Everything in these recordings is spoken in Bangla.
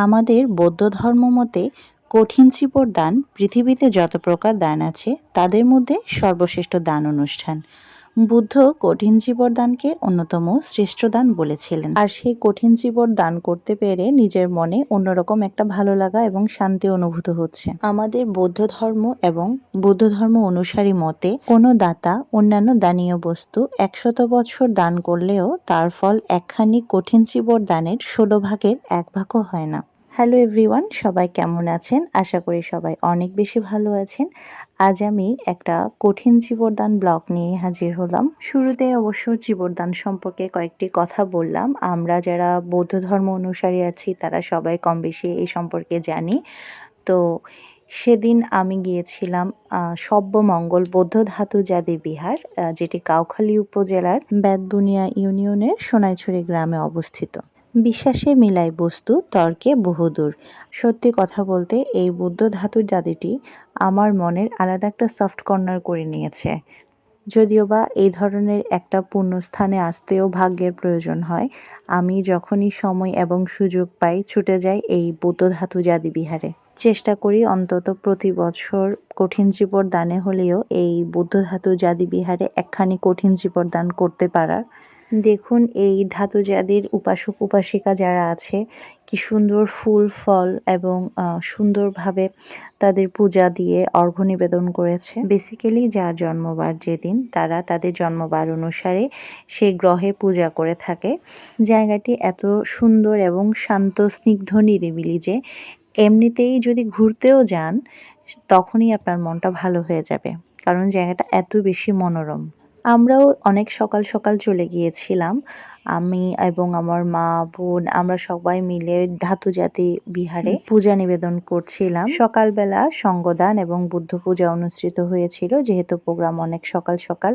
আমাদের বৌদ্ধ ধর্ম মতে কঠিন চিপর দান, পৃথিবীতে যত প্রকার দান আছে, তাদের মধ্যে সর্বশ্রেষ্ঠ দান অনুষ্ঠান। বুদ্ধ কঠিন চিবর দানকে অন্যতম শ্রেষ্ঠ দান বলেছিলেন। আর সেই কঠিন চিবর দান করতে পেরে নিজের মনে অন্যরকম একটা ভালো লাগা এবং শান্তি অনুভূত হচ্ছে। আমাদের বৌদ্ধ ধর্ম এবং বৌদ্ধ ধর্ম অনুসারী মতে কোনো দাতা অন্যান্য দানীয় বস্তু একশত বছর দান করলেও তার ফল একখানি কঠিন চিবর দানের ষোলো ভাগের এক ভাগও হয় না। হ্যালো এভরিওয়ান সবাই কেমন আছেন? আশা করি সবাই অনেক বেশি ভালো আছেন। আজ আমি একটা কঠিন জীবরদান ব্লগ নিয়ে হাজির হলাম। শুরুতে অবশ্য জীবরদান সম্পর্কে কয়েকটি কথা বললাম। আমরা যারা বৌদ্ধ ধর্ম অনুসারী আছি, তারা সবাই কম বেশি এই সম্পর্কে জানি। তো সেদিন আমি গিয়েছিলাম সব্যমঙ্গল বৌদ্ধ ধাতু জাদি বিহার যেটি কাউখালী উপজেলার বেদবুনিয়া ইউনিয়নের সোনাইছড়ি গ্রামে অবস্থিত। বিশ্বাসে মিলাই বস্তু, তর্কে বহুদূর। সত্যি কথা বলতে, এই বুদ্ধ ধাতুর জাতিটি আমার মনের আলাদা একটা সফট কর্নার করে নিয়েছে। যদিও বা এই ধরনের একটা পুণ্যস্থানে আসতেও ভাগ্যের প্রয়োজন হয়, আমি যখনই সময় এবং সুযোগ পাই ছুটে যাই এই বুদ্ধ ধাতু জাদি বিহারে। চেষ্টা করি অন্তত প্রতি বছর কঠিন জীবর দানে হলেও এই বুদ্ধ ধাতু জাদি বিহারে একখানি কঠিন জীবর দান করতে পারার। দেখুন এই ধাতুজাদির উপাসক, উপাসিকা যারা আছে, কি সুন্দর ফুল, ফল এবং সুন্দরভাবে তাদের পূজা দিয়ে অর্ঘ্য নিবেদন করেছে। বেসিক্যালি যার জন্মবার যেদিন, তারা তাদের জন্মবার অনুসারে সেই গ্রহে পূজা করে থাকে। জায়গাটি এত সুন্দর এবং শান্ত, স্নিগ্ধ, নিরিবিলি যে এমনিতেই যদি ঘুরতেও যান, তখনই আপনার মনটা ভালো হয়ে যাবে। কারণ জায়গাটা এত বেশি মনোরম। আমরাও অনেক সকাল সকাল চলে গিয়েছিলাম। আমি এবং আমার মা বোন আমরা সবাই মিলে ধাতু জাতি বিহারে পূজা নিবেদন করছিলাম। সকালবেলা সঙ্গদান এবং বুদ্ধ পূজা অনুষ্ঠিত হয়েছিল যেহেতু প্রোগ্রাম অনেক সকাল সকাল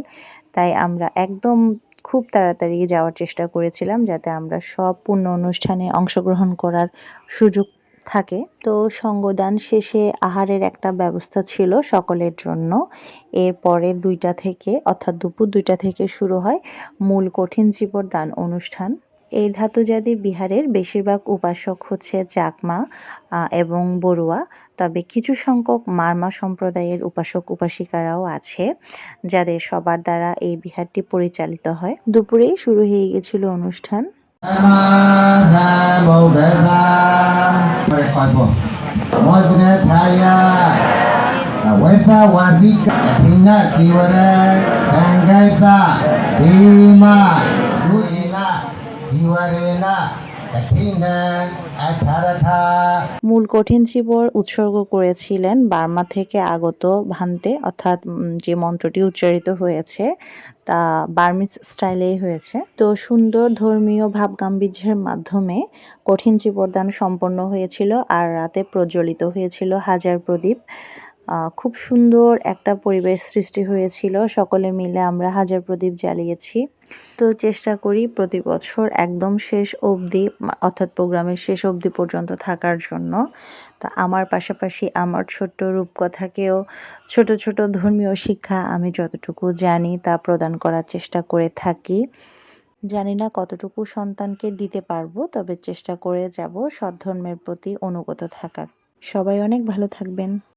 তাই আমরা একদম খুব তাড়াতাড়ি যাওয়ার চেষ্টা করেছিলাম যাতে আমরা সব পূর্ণ অনুষ্ঠানে অংশগ্রহণ করার সুযোগ থাকে। তো সঙ্গদান শেষে আহারের একটা ব্যবস্থা ছিল সকলের জন্য। এরপরে দুইটা থেকে, অর্থাৎ দুপুর দুইটা থেকে শুরু হয় মূল কঠিন জীবর দান অনুষ্ঠান। এই ধাতুজাদি বিহারের বেশিরভাগ উপাসক হচ্ছে চাকমা এবং বড়ুয়া। তবে কিছু সংখ্যক মারমা সম্প্রদায়ের উপাসক উপাসিকারাও আছে, যাদের সবার দ্বারা এই বিহারটি পরিচালিত হয়। দুপুরেই শুরু হয়ে গেছিল অনুষ্ঠান। မောဇနထာယဝေသဝတိကဒိနစီဝရတံဂိုက်သဒီမဒုဧနဇီဝရေန মূল কঠিন জীবর উৎসর্গ করেছিলেন বার্মা থেকে আগত ভান্তে, অর্থাৎ যে মন্ত্রটি উচ্চারিত হয়েছে তা বার্মিস স্টাইলেই হয়েছে। তো সুন্দর ধর্মীয় ভাবগাম্ভীর্যের মাধ্যমে কঠিন জীবরদান সম্পন্ন হয়েছিল আর রাতে প্রজ্বলিত হয়েছিল হাজার প্রদীপ। খুব সুন্দর একটা পরিবেশ সৃষ্টি হয়েছিল। সকলে মিলে আমরা হাজার প্রদীপ জ্বালিয়েছি। তো চেষ্টা করি প্রতি বছর একদম শেষ অবধি অর্থাৎ প্রোগ্রামের শেষ অবধি পর্যন্ত থাকার জন্য। তা আমার পাশাপাশি আমার ছোট্ট রূপকথাকেও ছোট ছোট ধর্মীয় শিক্ষা আমি যতটুকু জানি তা প্রদান করার চেষ্টা করে থাকি। জানি না কতটুকু সন্তানকে দিতে পারব, তবে চেষ্টা করে যাব সৎ ধর্মের প্রতি অনুগত থাকার। সবাই অনেক ভালো থাকবেন।